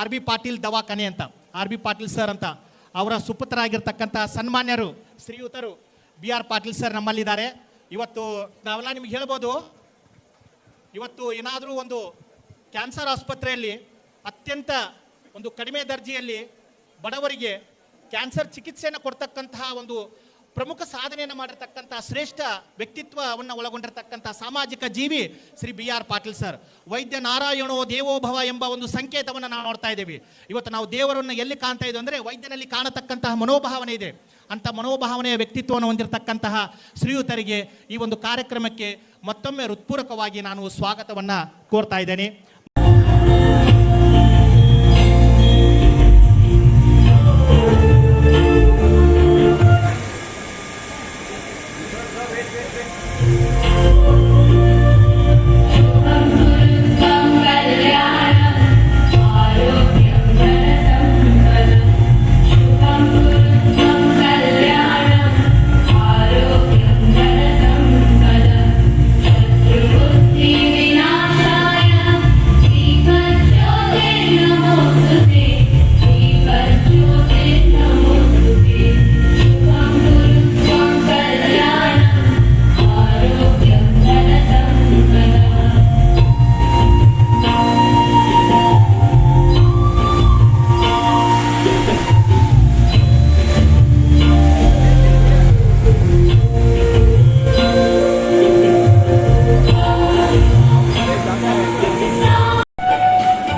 R B Patil ದವಾಖಾನೆ ಅಂತ, R B Patil sir ಅಂತ. ಅವರ ಸುಪುತ್ರರಾಗಿರ್ತಕ್ಕಂಥ ಸನ್ಮಾನ್ಯರು, ಶ್ರೀಯುತರು ಬಿ ಆರ್ ಪಾಟೀಲ್ ಸರ್ ನಮ್ಮಲ್ಲಿದ್ದಾರೆ. ಇವತ್ತು ನಾವೆಲ್ಲ ನಿಮ್ಗೆ ಹೇಳ್ಬೋದು, ಇವತ್ತು ಏನಾದರೂ ಒಂದು ಕ್ಯಾನ್ಸರ್ ಆಸ್ಪತ್ರೆಯಲ್ಲಿ ಅತ್ಯಂತ ಒಂದು ಕಡಿಮೆ ದರ್ಜೆಯಲ್ಲಿ ಬಡವರಿಗೆ ಕ್ಯಾನ್ಸರ್ ಚಿಕಿತ್ಸೆಯನ್ನು ಕೊಡ್ತಕ್ಕಂತಹ ಒಂದು ಪ್ರಮುಖ ಸಾಧನೆಯನ್ನು ಮಾಡಿರ್ತಕ್ಕಂಥ ಶ್ರೇಷ್ಠ ವ್ಯಕ್ತಿತ್ವವನ್ನು ಒಳಗೊಂಡಿರ್ತಕ್ಕಂಥ ಸಾಮಾಜಿಕ ಜೀವಿ Shri B R Patil sir. ವೈದ್ಯ ನಾರಾಯಣೋ ದೇವೋಭವ ಎಂಬ ಒಂದು ಸಂಕೇತವನ್ನು ನಾವು ನೋಡ್ತಾ ಇದ್ದೀವಿ. ಇವತ್ತು ನಾವು ದೇವರನ್ನು ಎಲ್ಲಿ ಕಾಣ್ತಾ ಇದ್ದೀವಿ ಅಂದರೆ ವೈದ್ಯನಲ್ಲಿ ಕಾಣತಕ್ಕಂತಹ ಮನೋಭಾವನೆ ಇದೆ. ಅಂತ ಮನೋಭಾವನೆಯ ವ್ಯಕ್ತಿತ್ವವನ್ನು ಹೊಂದಿರತಕ್ಕಂತಹ ಶ್ರೀಯುತರಿಗೆ ಈ ಒಂದು ಕಾರ್ಯಕ್ರಮಕ್ಕೆ ಮತ್ತೊಮ್ಮೆ ಹೃತ್ಪೂರ್ವಕವಾಗಿ ನಾನು ಸ್ವಾಗತವನ್ನು ಕೋರ್ತಾ ಇದ್ದೇನೆ.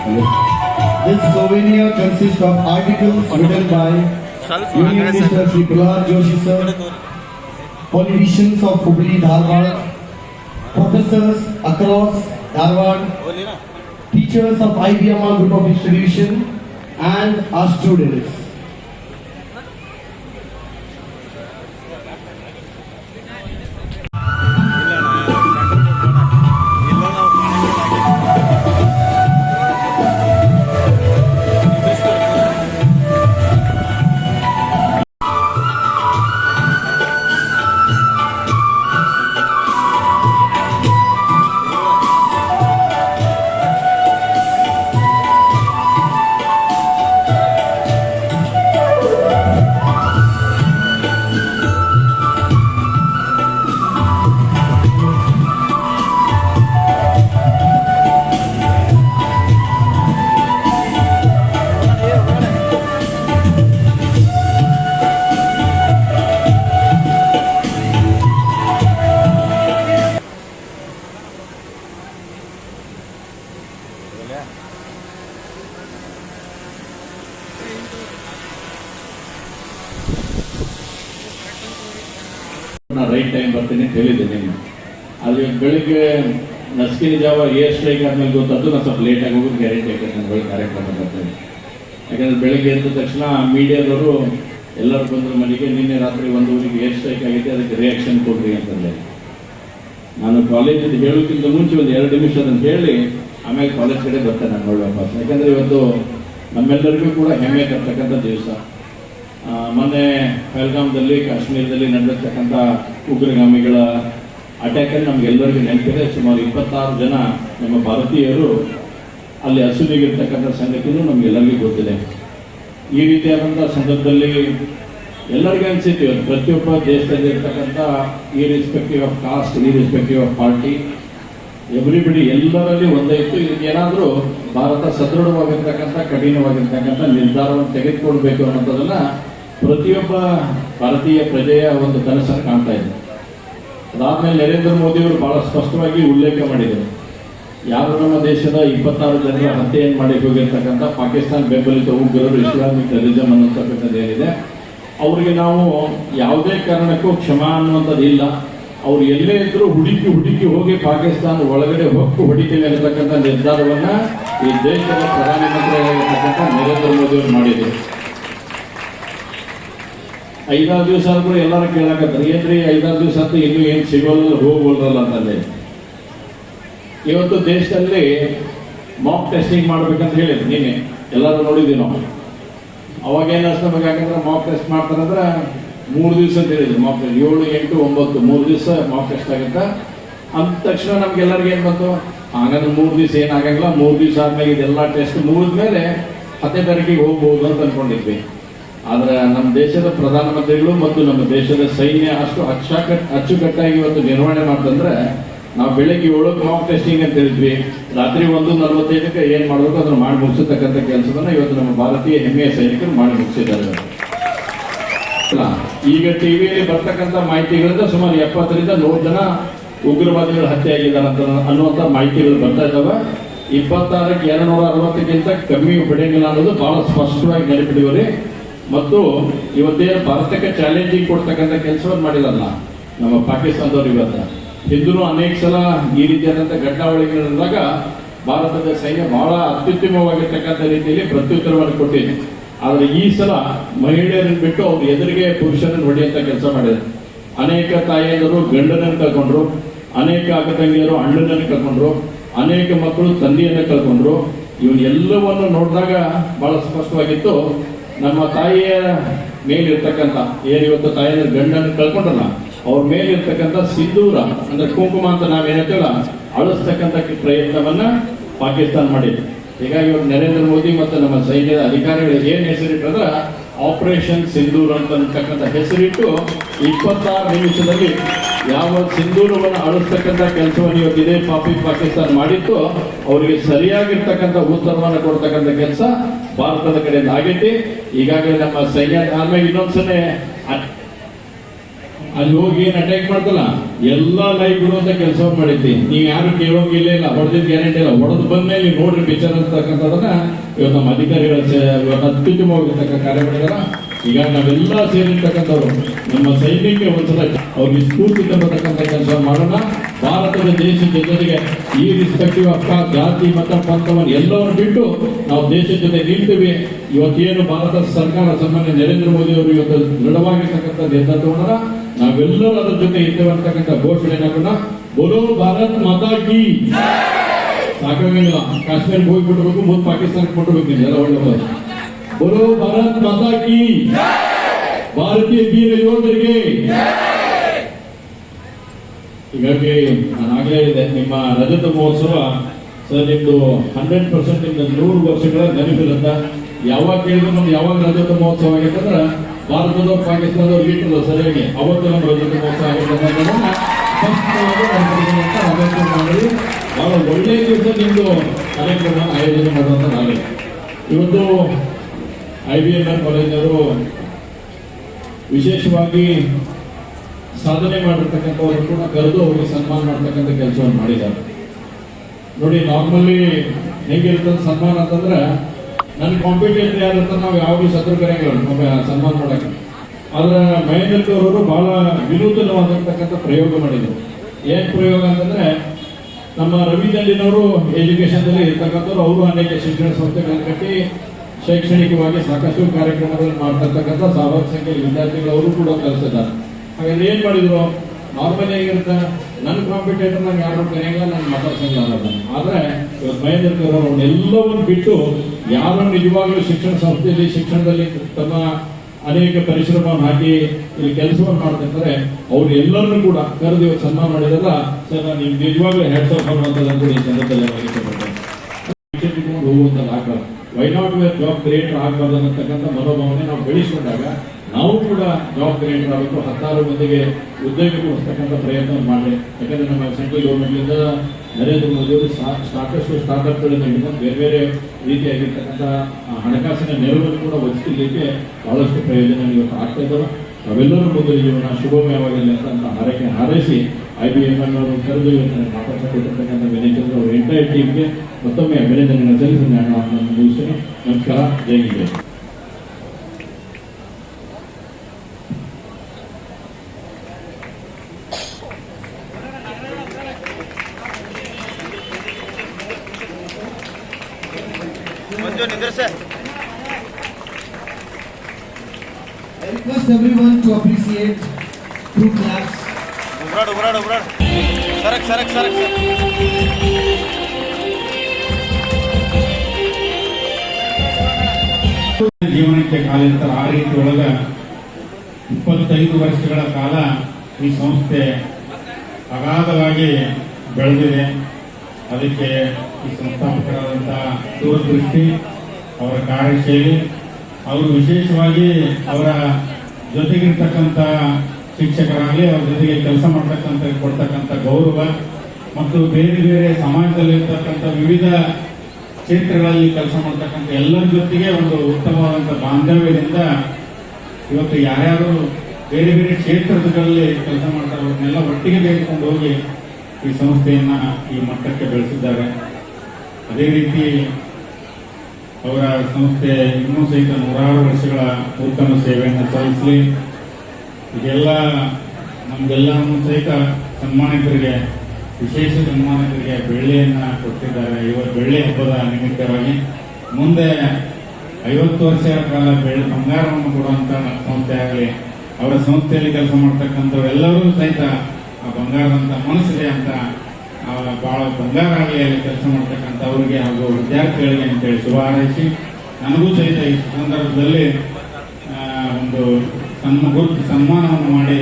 This souvenir consists of articles written by Union Minister Sri Prahlad Joshi sir, politicians of Hubli Dharwad, professors across Dharwad, teachers of IBMR Group of Institution, and our students. Time ಬರ್ತೀನಿ ಅಂತ ಹೇಳಿದ್ದೆ ನಿನ್ನೆ ಬೆಳಿಗ್ಗೆ ನಸ್ಕಿನ ಜಾವ ಏರ್ ಸ್ಟ್ರೈಕ್ ಆದ್ಮೇಲೆ ಗೊತ್ತಾದ್ದು ನಾನು ಸ್ವಲ್ಪ late ಆಗಿ ಹೋಗೋದು ಗ್ಯಾರಂಟಿ ಆಗಿದೆ ನಾನು ಬೆಳಿಗ್ಗೆ ಕಾರ್ಯಕ್ರಮ ಬರ್ತೇನೆ ಯಾಕಂದ್ರೆ ಬೆಳಿಗ್ಗೆ ಎದ್ದ ತಕ್ಷಣ ಮೀಡಿಯಾದವರು ಎಲ್ಲರೂ ಬಂದ್ರ ಮನೆಗೆ, ನಿನ್ನೆ ರಾತ್ರಿ ಒಂದು ಊರಿಗೆ ಏರ್ ಸ್ಟ್ರೈಕ್ ಆಗಿದೆ ಅದಕ್ಕೆ ರಿಯಾಕ್ಷನ್ ಕೊಡ್ರಿ ಅಂತಂದೆ ನಾನು ಕಾಲೇಜಿಂದ ಹೇಳೋಕ್ಕಿಂತ ಮುಂಚೆ ಒಂದು ಎರಡು ನಿಮಿಷ ಅಂತ ಹೇಳಿ, ಆಮೇಲೆ ಕಾಲೇಜ್ ಕಡೆ ಬರ್ತೇನೆ ನಾನು ವಾಪಸ್. ಯಾಕಂದ್ರೆ ಇವತ್ತು ನಮ್ಮೆಲ್ಲರಿಗೂ ಕೂಡ ಹೆಮ್ಮೆ ತರ್ತಕ್ಕಂಥ ದಿವಸ. ಮೊನ್ನೆ ಪಹಲ್ಗಾಮ್ದಲ್ಲಿ, ಕಾಶ್ಮೀರದಲ್ಲಿ ನಡೆದಿರ್ತಕ್ಕಂಥ ಉಗ್ರಗಾಮಿಗಳ ಅಟ್ಯಾಕಲ್ಲಿ ನಮಗೆಲ್ಲರಿಗೂ ನೆನಪಿದೆ. ಸುಮಾರು ಇಪ್ಪತ್ತಾರು ಜನ ನಮ್ಮ ಭಾರತೀಯರು ಅಲ್ಲಿ ಹಸುವಿಗಿರ್ತಕ್ಕಂಥ ಸಂಗತಿನೂ ನಮಗೆಲ್ಲರಿಗೂ ಗೊತ್ತಿದೆ. ಈ ರೀತಿಯಾದಂಥ ಸಂದರ್ಭದಲ್ಲಿ ಎಲ್ಲರಿಗೂ ಅನಿಸಿತ್ತು ಪ್ರತಿಯೊಬ್ಬ ದೇಶದಲ್ಲಿ ಇರ್ತಕ್ಕಂಥ ಈ ರೆಸ್ಪೆಕ್ಟಿವ್ ಆಫ್ ಕಾಸ್ಟ್ ಈ ರೆಸ್ಪೆಕ್ಟಿವ್ ಆಫ್ ಪಾರ್ಟಿ ಎವ್ರಿಬಡಿ ಎಲ್ಲರಲ್ಲಿ ಒಂದೇ ಇತ್ತು. ಇದಕ್ಕೇನಾದರೂ ಭಾರತ ಸದೃಢವಾಗಿರ್ತಕ್ಕಂಥ, ಕಠಿಣವಾಗಿರ್ತಕ್ಕಂಥ ನಿರ್ಧಾರವನ್ನು ತೆಗೆದುಕೊಳ್ಬೇಕು ಅನ್ನೋದನ್ನ ಪ್ರತಿಯೊಬ್ಬ ಭಾರತೀಯ ಪ್ರಜೆಯ ಒಂದು ಕನಸನ್ನು ಕಾಣ್ತಾ ಇದೆ. ಅದಾದ್ಮೇಲೆ ನರೇಂದ್ರ ಮೋದಿ ಅವರು ಬಹಳ ಸ್ಪಷ್ಟವಾಗಿ ಉಲ್ಲೇಖ ಮಾಡಿದರು ಯಾರು ನಮ್ಮ ದೇಶದ ಇಪ್ಪತ್ತಾರು ಜನರ ಹತ್ಯೆಯನ್ನು ಮಾಡಿ ಹೋಗಿರ್ತಕ್ಕಂಥ ಪಾಕಿಸ್ತಾನ ಬೆಂಬಲಿತ ಉಗ್ರರು ಇಸ್ಲಾಮಿಕ್ ಟೆರರಿಸಂ ಅನ್ನತಕ್ಕಂಥದ್ದು ಏನಿದೆ, ಅವರಿಗೆ ನಾವು ಯಾವುದೇ ಕಾರಣಕ್ಕೂ ಕ್ಷಮಾ ಅನ್ನುವಂಥದ್ದು ಇಲ್ಲ. ಅವ್ರು ಎಲ್ಲೇ ಇದ್ರೂ ಹುಡುಕಿ ಹುಡುಕಿ ಹೋಗಿ ಪಾಕಿಸ್ತಾನ ಒಳಗಡೆ ಹೊಕ್ಕು ಹೊಡಿತೀವಿ ಅನ್ನತಕ್ಕಂಥ ನಿರ್ಧಾರವನ್ನು ಈ ದೇಶದ ಪ್ರಧಾನಮಂತ್ರಿಯಾಗಿರ್ತಕ್ಕಂಥ ನರೇಂದ್ರ ಮೋದಿ ಅವರು ಮಾಡಿದರು. ಐದಾರು ದಿವಸ ಆದ್ರೂ ಎಲ್ಲರೂ ಕೇಳಕತ್ತಾರೆ. ಏನ್ರಿ ಐದಾರು ದಿವಸ ಅಂತೂ ಇನ್ನೂ ಏನು ಸಿಗೋಲ್ಲ, ಹೋಗ್ಬೋದಲ್ಲ ಅಂತಂದೆ ಇವತ್ತು ದೇಶದಲ್ಲಿ ಮಾಕ್ ಟೆಸ್ಟಿಂಗ್ ಮಾಡ್ಬೇಕಂತ ಹೇಳಿದ್ರು ನೀನೆ ಎಲ್ಲರೂ ನೋಡಿದ್ದೀವಿ ಅವಾಗ ಏನು ಅನ್ಸ್ಬೇಕಾಗಂದ್ರೆ ಮಾಕ್ ಟೆಸ್ಟ್ ಮಾಡ್ತಾರಂದ್ರೆ ಮೂರು ದಿವಸ ಅಂತ ಹೇಳಿದ್ರು. ಮಾಕ್ ಟೆಸ್ಟ್ ಏಳು, ಎಂಟು, ಒಂಬತ್ತು, ಮೂರು ದಿವಸ ಮಾಕ್ ಟೆಸ್ಟ್ ಆಗುತ್ತೆ. ಅಂದ ತಕ್ಷಣ ನಮ್ಗೆಲ್ಲರಿಗೂ ಏನು ಬಂತು? ಹಾಗಂದ್ರೆ ಮೂರು ದಿವಸ ಏನಾಗಂಗಿಲ್ಲ ಮೂರು ದಿವಸ ಆದ್ಮೇಲೆ ಇದೆಲ್ಲ ಟೆಸ್ಟ್ ಮುಗಿದ್ಮೇಲೆ ಹತ್ತನೇ ತಾರೀಕಿಗೆ ಹೋಗ್ಬೋದು ಅಂತ ಅನ್ಕೊಂಡಿದ್ವಿ. ಆದ್ರೆ ನಮ್ಮ ದೇಶದ ಪ್ರಧಾನಮಂತ್ರಿಗಳು ಮತ್ತು ನಮ್ಮ ದೇಶದ ಸೈನ್ಯ ಅಷ್ಟು ಅಚ್ಚಾಕ ಅಚ್ಚುಕಟ್ಟಾಗಿ ಇವತ್ತು ನಿರ್ವಹಣೆ ಮಾಡ್ತಂದ್ರೆ ನಾವು ಬೆಳಿಗ್ಗೆ ಏಳು ಮಾಕ್ ಟೆಸ್ಟಿಂಗ್ ಅಂತ ಹೇಳಿದ್ವಿ. ರಾತ್ರಿ ಒಂದು ನಲವತ್ತೈದಕ್ಕೆ ಏನ್ ಮಾಡಬೇಕು ಅದನ್ನ ಮಾಡಿ ಮುಗಿಸತಕ್ಕಂಥ ಕೆಲಸವನ್ನು ಇವತ್ತು ನಮ್ಮ ಭಾರತೀಯ ಹೆಮ್ಮೆಯ ಸೈನಿಕರು ಮಾಡಿ ಮುಗಿಸಿದ್ದಾರೆ. ಈಗ ಟಿವಿಯಲ್ಲಿ ಬರ್ತಕ್ಕಂಥ ಮಾಹಿತಿಗಳಿಂದ ಸುಮಾರು ಎಪ್ಪತ್ತರಿಂದ ನೂರು ಜನ ಉಗ್ರವಾದಿಗಳು ಹತ್ಯೆ ಆಗಿದ್ದಾರೆ ಅಂತ ಅನ್ನುವಂಥ ಮಾಹಿತಿಗಳು ಬರ್ತಾ ಇದ್ದಾವೆ. ಇಪ್ಪತ್ತಾರಕ್ಕೆ ಎರಡು ನೂರ ಅರವತ್ತಕ್ಕಿಂತ ಕಮ್ಮಿ ಬಿಡಂಗಿಲ್ಲ ಅನ್ನೋದು ಬಹಳ ಸ್ಪಷ್ಟವಾಗಿ ನೆನಪಿಡಿವರಿ ಮತ್ತು ಇವತ್ತೇ ಭಾರತಕ್ಕೆ ಚಾಲೆಂಜಿಂಗ್ ಕೊಡ್ತಕ್ಕಂಥ ಕೆಲಸವನ್ನು ಮಾಡಿಲ್ಲ ನಮ್ಮ ಪಾಕಿಸ್ತಾನದವ್ರು ಇವತ್ತ. ಹಿಂದೂ ಅನೇಕ ಸಲ ಈ ರೀತಿಯಾದಂಥ ಘಟನಾವಳಿಗಳಿಂದಾಗ ಭಾರತದ ಸೈನ್ಯ ಬಹಳ ಅತ್ಯುತ್ತಮವಾಗಿರ್ತಕ್ಕಂಥ ರೀತಿಯಲ್ಲಿ ಪ್ರತ್ಯುತ್ತರವನ್ನು ಕೊಟ್ಟಿದೆ. ಆದರೆ ಈ ಸಲ ಮಹಿಳೆಯರನ್ನು ಬಿಟ್ಟು ಅವ್ರು ಎದುರಿಗೆ ಪುರುಷರನ್ನು ಹೊಡೆಯುವಂಥ ಕೆಲಸ ಮಾಡಿದ್ರು ಅನೇಕ ತಾಯಿಯಂದರು ಗಂಡನನ್ನು ಕಳ್ಕೊಂಡ್ರು ಅನೇಕ ಅಕ್ಕ ತಂಗಿಯರು ಅಣ್ಣನನ್ನು ಕಳ್ಕೊಂಡ್ರು ಅನೇಕ ಮಕ್ಕಳು ತಂದೆಯನ್ನು ಕಳ್ಕೊಂಡ್ರು ಇವನ್ನೆಲ್ಲವನ್ನು ನೋಡಿದಾಗ ಬಹಳ ಸ್ಪಷ್ಟವಾಗಿತ್ತು. ನಮ್ಮ ತಾಯಿಯ ಮೇಲಿರ್ತಕ್ಕಂಥ, ಏನು ಇವತ್ತು ತಾಯಿಯ ಗಂಡನ್ನು ಕಳ್ಕೊಂಡಲ್ಲ ಅವ್ರ ಮೇಲಿರ್ತಕ್ಕಂಥ ಸಿಂಧೂರ, ಅಂದ್ರೆ ಕುಂಕುಮ ಅಂತ ನಾವೇನಂತೀವಲ್ಲ ಅಳಿಸ್ತಕ್ಕಂಥ ಪ್ರಯತ್ನವನ್ನ ಪಾಕಿಸ್ತಾನ ಮಾಡಿದೆ. ಹೀಗಾಗಿ ಇವಾಗ ನರೇಂದ್ರ ಮೋದಿ ಮತ್ತು ನಮ್ಮ ಸೈನ್ಯದ ಅಧಿಕಾರಿಗಳು ಏನ್ ಹೆಸರಿಟ್ಟಂದ್ರ ಆಪರೇಷನ್ ಸಿಂಧೂರ್ ಅಂತ ಅಂತಕ್ಕಂಥ ಹೆಸರಿಟ್ಟು ಇಪ್ಪತ್ತಾರು ನಿಮಿಷದಲ್ಲಿ ಯಾವ ಸಿಂಧೂರವನ್ನು ಅಳಿಸ್ತಕ್ಕಂಥ ಕೆಲಸವನ್ನು ಇವತ್ತು ಇದೇ ಪಾಪಿ ಪಾಕಿಸ್ತಾನ ಮಾಡಿತ್ತು, ಅವರಿಗೆ ಸರಿಯಾಗಿರ್ತಕ್ಕಂಥ ಉತ್ತರವನ್ನು ಕೊಡ್ತಕ್ಕಂಥ ಕೆಲಸ ಭಾರತದ ಕಡೆಯಿಂದ ಆಗೈತಿ. ಈಗಾಗಲೇ ನಮ್ಮ ಸೈನ್ಯ ಆಮೇಲೆ ಇನ್ನೊಂದ್ಸಲ ಅಲ್ಲಿ ಹೋಗಿ ಏನ್ ಅಟ್ಯಾಕ್ ಮಾಡ್ತಲ್ಲ, ಎಲ್ಲ ಲೈಫ್ ಬಿಡುವಂತ ಕೆಲಸ ಮಾಡಿದ್ವಿ. ನೀವು ಯಾರು ಕೇಳೋಂಗಿಲ್ಲ ಇಲ್ಲ, ಹೊಡೆದಿದ್ ಗ್ಯಾರಂಟಿ ಇಲ್ಲ. ಹೊಡೆದು ಬಂದ್ಮೇಲೆ ನೀವು ನೋಡ್ರಿ ಪಿಕ್ಚರ್ ಅಂತಕ್ಕಂಥದನ್ನ ಇವತ್ತು ನಮ್ಮ ಅಧಿಕಾರಿಗಳ ಇವತ್ತು ಅತ್ಯುತ್ತಮವಾಗಿರ್ತಕ್ಕ ಕಾರ್ಯ ಮಾಡಿದಾರ ಈಗ ನಾವೆಲ್ಲ ಸೇರಿರ್ತಕ್ಕಂಥವ್ರು. ನಮ್ಮ ಸೈನ್ಯಕ್ಕೆ ಒಂದ್ಸಲ ಅವ್ರಿಗೆ ಸ್ಫೂರ್ತಿ ತಂಬತಕ್ಕಂಥ ಕೆಲಸ ಮಾಡೋಣ. ಭಾರತದ ದೇಶದ ಜೊತೆಗೆ ಈ ರಿಸ್ಪೆಕ್ಟಿವ್ ಆಫ್ ಜಾತಿ, ಮತ, ಪಂಥವನ್ನು ಎಲ್ಲವನ್ನು ಬಿಟ್ಟು ನಾವು ದೇಶದ ಜೊತೆ ನಿಲ್ತೀವಿ. ಇವತ್ತೇನು ಭಾರತ ಸರ್ಕಾರ ಸಾಮಾನ್ಯ ನರೇಂದ್ರ ಮೋದಿ ಅವರು ಇವತ್ತು ದೃಢವಾಗಿರ್ತಕ್ಕಂಥ ನಿರ್ಧಾರ ನಾವೆಲ್ಲರೂ ಅದರ ಜೊತೆ ಇದ್ದೇವೆ ಅಂತಕ್ಕಂಥ ಘೋಷಣೆ ಹಾಕೋಣ? ಬೋಲೋ ಭಾರತ್ ಮಾತಾ ಕಿ. ಸಾಕಾಗಿಲ್ಲ ಕಾಶ್ಮೀರಕ್ಕೆ ಹೋಗಿ ಬಿಟ್ಟಬೇಕು ಮುಂದೆ ಪಾಕಿಸ್ತಾನಕ್ಕೆ ಕೊಟ್ಟಬೇಕು ಎಲ್ಲ ಒಳ್ಳೆ ಬೋಲೋ ಭಾರತ್ ಮಾತಾ ಕಿ. ಭಾರತೀಯ ವೀರ ಯೋಧರಿಗೆ. ಹೀಗಾಗಿ ನಾನು ಆಗಲೇ ಇದೆ ನಿಮ್ಮ ರಜತ ಮಹೋತ್ಸವ ಸರ್, ನಿಮ್ದು ಹಂಡ್ರೆಡ್ ಪರ್ಸೆಂಟ್ ನಿಮ್ದು ನೂರು ವರ್ಷಗಳ ನೆನಪಿರುತ್ತ ಯಾವಾಗ ಕೇಳಿದ್ರು ನಮ್ಗೆ ಯಾವಾಗ ರಜತ ಮಹೋತ್ಸವ ಆಗಿತ್ತಂದ್ರೆ ಭಾರತದವ್ರು ಪಾಕಿಸ್ತಾನದವ್ರು ಇಟ್ಟರು ಸರಿಯಾಗಿ ಅವತ್ತು ನಮ್ಮ ರಜತ ಮಹೋತ್ಸವ ಆಗಿರ್ತಕ್ಕಂಥ ಮಾಡಿ ಬಹಳ ಒಳ್ಳೆಯ ದಿವಸ ನಿಮ್ದು ಕಾರ್ಯಕ್ರಮ ಆಯೋಜನೆ ಮಾಡುವಂತ ನಾಳೆ ಇವತ್ತು ಐ ಬಿ ಎಂ ಆರ್ ಕಾಲೇಜಿನವರು ವಿಶೇಷವಾಗಿ ಸಾಧನೆ ಮಾಡಿರ್ತಕ್ಕಂಥವ್ರು ಕೂಡ ಕರೆದು ಅವರಿಗೆ ಸನ್ಮಾನ ಮಾಡ್ತಕ್ಕಂಥ ಕೆಲಸವನ್ನು ಮಾಡಿದ್ದಾರೆ. ನೋಡಿ ನಾರ್ಮಲಿ ಹೇಗಿರುತ್ತೆ ಸನ್ಮಾನ ಅಂತಂದ್ರೆ, ನನ್ನ ಕಾಂಪಿಟೇಟರ್ ಯಾರಂತ ನಾವು ಯಾವಾಗಲೂ ಶತ್ರು ಕರೆಯಂಗಿಲ್ಲ ಸನ್ಮಾನ ಮಾಡಕ್ಕೆ. ಆದ್ರೆ ಮಹೇಂದ್ರ ಅವರು ಬಹಳ ವಿನೂತನವಾಗಿರ್ತಕ್ಕಂಥ ಪ್ರಯೋಗ ಮಾಡಿದರು. ಏನ್ ಪ್ರಯೋಗ ಅಂತಂದ್ರೆ, ನಮ್ಮ ರವಿ ಎಜುಕೇಷನ್ದಲ್ಲಿ ಇರ್ತಕ್ಕಂಥವ್ರು, ಅವರು ಅನೇಕ ಶಿಕ್ಷಣ ಸಂಸ್ಥೆಗಳನ್ನು ಕಟ್ಟಿ ಶೈಕ್ಷಣಿಕವಾಗಿ ಸಾಕಷ್ಟು ಕಾರ್ಯಕ್ರಮಗಳನ್ನು ಮಾಡ್ತಕ್ಕಂಥ ಸಾವಿರ ಸಂಖ್ಯೆಯ ವಿದ್ಯಾರ್ಥಿಗಳು ಅವರು ಕೂಡ ಕಲಿಸಿದ್ದಾರೆ. ಹಾಗಾದ್ರೆ ಏನ್ ಮಾಡಿದ್ರು? ನಾರ್ಮಲ್ ಆಗಿರುತ್ತೆ. ನನ್ನ ಕಾಂಪಿಟೇಟರ್ ನಂಗೆ ಯಾರು ಕರೆಯಲ್ಲ ನನ್ನ ಮಾತಾಡ್ಸಂಗೆ ಅನ್ನೋದು. ಆದ್ರೆ ಇವತ್ತು ಮಹೇಂದ್ರ ಎಲ್ಲವನ್ನು ಬಿಟ್ಟು ಯಾರು ನಿಜವಾಗ್ಲೂ ಶಿಕ್ಷಣ ಸಂಸ್ಥೆಯಲ್ಲಿ, ಶಿಕ್ಷಣದಲ್ಲಿ ತಮ್ಮ ಅನೇಕ ಪರಿಶ್ರಮವನ್ನು ಹಾಕಿ ಇಲ್ಲಿ ಕೆಲಸವನ್ನು ಮಾಡ್ತಿರ್ತಾರೆ ಅವ್ರು ಎಲ್ಲರನ್ನೂ ಕೂಡ ಕರೆದು ಸನ್ಮಾನ ಮಾಡಿದಾಗ ಸರ್, ನಾನು ನಿಮ್ಗೆ ನಿಜವಾಗ್ಲೂ ಹೆಡ್ಸ್ ಆಫ್ ಅನ್ನುವಂಥದ್ದು ಈ ಸಂದರ್ಭದಲ್ಲಿ ಹೋಗುವಂತ ಆಗಬಾರ್ದು. Why not we're job creator ಆಗಬಾರ್ದು ಅನ್ನತಕ್ಕಂಥ ಮನೋಭಾವನೆ ನಾವು ಬೆಳೆಸ್ಕೊಂಡಾಗ ನಾವು ಕೂಡ ಜವಾಬ್ದಾರಿ ಕ್ರಿಯೇಟರ್ ಆಗಬೇಕು ಹತ್ತಾರು ಮಂದಿಗೆ ಉದ್ಯೋಗ ಕೊಡಿಸ್ತಕ್ಕಂಥ ಪ್ರಯತ್ನ ಮಾಡಿ ಯಾಕಂದ್ರೆ ನಮ್ಮ ಸೆಂಟ್ರಲ್ ಗೌರ್ಮೆಂಟ್ನಿಂದ ನರೇಂದ್ರ ಮೋದಿ ಅವರು ಸಾ- ಸಾಕಷ್ಟು ಸ್ಟಾರ್ಟ್ಅಪ್ಗಳನ್ನು ಹಿಡಿದು ಬೇರೆ ಬೇರೆ ರೀತಿಯಾಗಿರ್ತಕ್ಕಂಥ ಹಣಕಾಸಿನ ನೆರವನ್ನು ಕೂಡ ಒದಗಿಸಲಿಕ್ಕೆ ಬಹಳಷ್ಟು ಪ್ರಯೋಜನ ಇವತ್ತು ಆಗ್ತಾ ಇದ್ದಾವೆ. ನಾವೆಲ್ಲರೂ ಮುಂದೆ ಜೀವನ ಶುಭಮಯವಾಗಿರಲಿ ಅಂತ ಹಾರೈಕೆ ಹಾರೈಸಿ ಐ ಬಿ ಎಂ ಅನ್ನು ಕರೆದು ಇವತ್ತು ಮಾತಾಡ್ತಕ್ಕಂಥ ಮ್ಯಾನೇಜರ್ ಅವರು ಎಂಟೈರ್ ಟೀಮ್ಗೆ ಮತ್ತೊಮ್ಮೆ ಅಭಿನಂದನೆಗಳನ್ನು ಸಲ್ಲಿಸಿ. ನಾನು ಮುಗಿಸ್ತೇನೆ. ನಮಸ್ಕಾರ. ಜೈ ಜೈ. ಮಂಜು ನಿಂದ್ರಸೆ. I request everyone to appreciate through claps. ಉಬ್ರಾಡ್ ಉಬ್ರಾಡ್ ಉಬ್ರಾಡ್ ಸರಕ್ ಸರಕ್ ಸರಕ್ ಜೀವನಕ್ಕೆ ಕಾಲಂತರ ಆ ರೀತಿ ಒಳಗ ಇಪ್ಪತ್ತೈದು ವರ್ಷಗಳ ಕಾಲ ಈ ಸಂಸ್ಥೆ ಅಗಾಧವಾಗಿ ಬೆಳೆದಿದೆ. ಅದಕ್ಕೆ ಈ ದೂರದೃಷ್ಟಿ ಅವರ ಕಾರ್ಯಶೈಲಿ. ಅವರು ವಿಶೇಷವಾಗಿ ಅವರ ಜೊತೆಗಿರ್ತಕ್ಕಂಥ ಶಿಕ್ಷಕರಾಗಲಿ, ಅವ್ರ ಜೊತೆಗೆ ಕೆಲಸ ಮಾಡ್ತಕ್ಕಂಥ, ಕೊಡ್ತಕ್ಕಂಥ ಗೌರವ ಮತ್ತು ಬೇರೆ ಬೇರೆ ಸಮಾಜದಲ್ಲಿರ್ತಕ್ಕಂಥ ವಿವಿಧ ಕ್ಷೇತ್ರಗಳಲ್ಲಿ ಕೆಲಸ ಮಾಡ್ತಕ್ಕಂಥ ಎಲ್ಲರ ಜೊತೆಗೆ ಒಂದು ಉತ್ತಮವಾದಂಥ ಬಾಂಧವ್ಯದಿಂದ ಇವತ್ತು ಯಾರ್ಯಾರು ಬೇರೆ ಬೇರೆ ಕ್ಷೇತ್ರಗಳಲ್ಲಿ ಕೆಲಸ ಮಾಡ್ತಾರೆ, ಅವ್ರನ್ನೆಲ್ಲ ಒಟ್ಟಿಗೆ ತೆಗೆದುಕೊಂಡು ಹೋಗಿ ಈ ಸಂಸ್ಥೆಯನ್ನು ಈ ಮಟ್ಟಕ್ಕೆ ಬೆಳೆಸಿದ್ದಾರೆ. ಅದೇ ರೀತಿ ಅವರ ಸಂಸ್ಥೆ ಇನ್ನೂ ಸಹಿತ ನೂರಾರು ವರ್ಷಗಳ ಉತ್ತಮ ಸೇವೆಯನ್ನು ಸಲ್ಲಿಸಲಿ. ಇದೆಲ್ಲ ನಮ್ಗೆಲ್ಲನೂ ಸಹಿತ ಸನ್ಮಾನಿತರಿಗೆ, ವಿಶೇಷ ಸನ್ಮಾನಿತರಿಗೆ ಬೆಳ್ಳಿಯನ್ನು ಕೊಟ್ಟಿದ್ದಾರೆ. ಇವತ್ತು ಬೆಳ್ಳಿ ಹಬ್ಬದ ನಿಮಿತ್ತವಾಗಿ ಮುಂದೆ ಐವತ್ತು ವರ್ಷಗಳ ಕಾಲ ಬೆಳ್ಳಿ ಬಂಗಾರವನ್ನು ಕೊಡುವಂಥ ಸಂಸ್ಥೆ ಆಗಲಿ, ಅವರ ಸಂಸ್ಥೆಯಲ್ಲಿ ಕೆಲಸ ಮಾಡ್ತಕ್ಕಂಥವ್ರೆಲ್ಲರೂ ಸಹಿತ ಆ ಬಂಗಾರದಂತ ಮನಸ್ಸಿದೆ ಅಂತ ಬಹಳ ಬಂಗಾರ ಆಗಲಿ ಕೆಲಸ ಮಾಡ್ತಕ್ಕಂಥವ್ರಿಗೆ ಹಾಗೂ ವಿದ್ಯಾರ್ಥಿಗಳಿಗೆ ಅಂತೇಳಿ ಶುಭ ಹಾರೈಸಿ. ನನಗೂ ಸಹಿತ ಈ ಸಂದರ್ಭದಲ್ಲಿ ಒಂದು ಸನ್ಮ ಗುರುತು ಸನ್ಮಾನವನ್ನು ಮಾಡಿ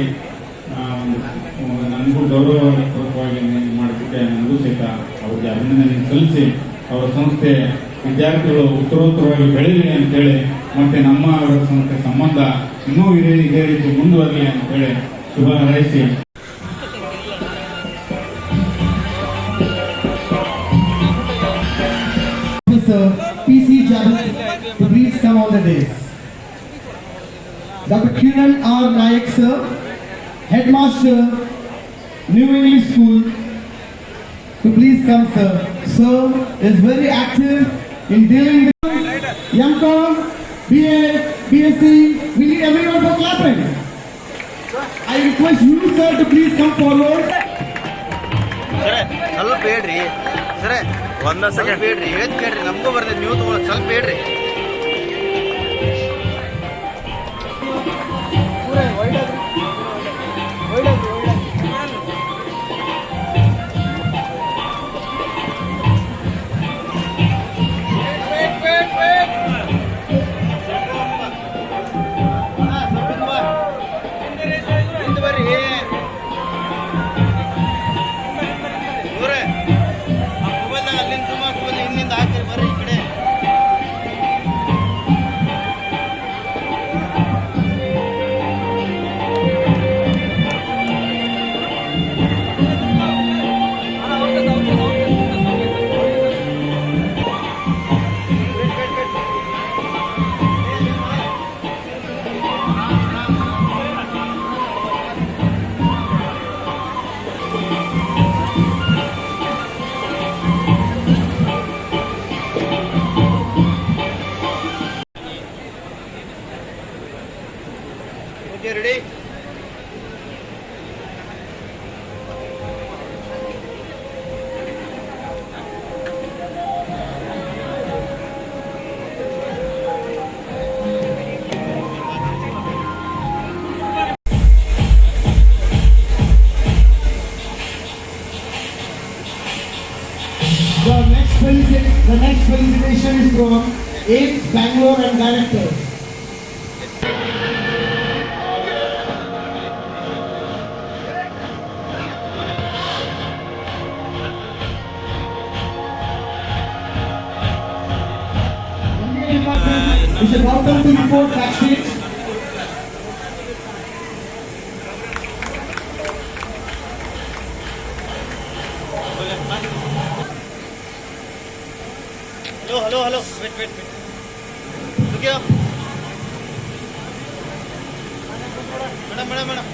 ನನಗೂ ಗೌರವಪೂರ್ವಕವಾಗಿ ಮಾಡಿಬಿಟ್ಟೆ ನನಗೂ ಸಹಿತ ಅವರಿಗೆ ಅಭಿನಂದನೆ ಸಲ್ಲಿಸಿ, ಅವರ ಸಂಸ್ಥೆ ವಿದ್ಯಾರ್ಥಿಗಳು ಉತ್ತರೋತ್ತರವಾಗಿ ಬೆಳೀಲಿ ಅಂತೇಳಿ ಮತ್ತೆ ನಮ್ಮ ಅವರ ಸಂಸ್ಥೆ ಸಂಬಂಧ ಇನ್ನೂ ಇದೇ ಇದೇ ರೀತಿ ಮುಂದುವರಲಿ ಅಂತೇಳಿ ಶುಭ ಹಾರೈಸಿ. Dr. Kiran R. Nayak sir, Headmaster, New English School, to please come sir. Sir is very active in dealing with MCOM, BA, BSc, we need everyone for clapping. I request you sir to please come forward. ಸರ ಸ್ವಲ್ಪ ಹೇಳ್ರಿ ಸರ ಒಂದ ಸ್ವಲ್ಪ ಹೇಳ್ರಿ ಹೇಳ್ ಕೇಳ್ರಿ ನಮಗೂ ಬರ್ದೆ ನೀವು ತಗೊಳ ಸ್ವಲ್ಪ ಹೇಳ್ರಿ The next felicitation is from AIMS Bangalore and directors. We should welcome to report backstage. Hello hello wait wait wait madam madam madam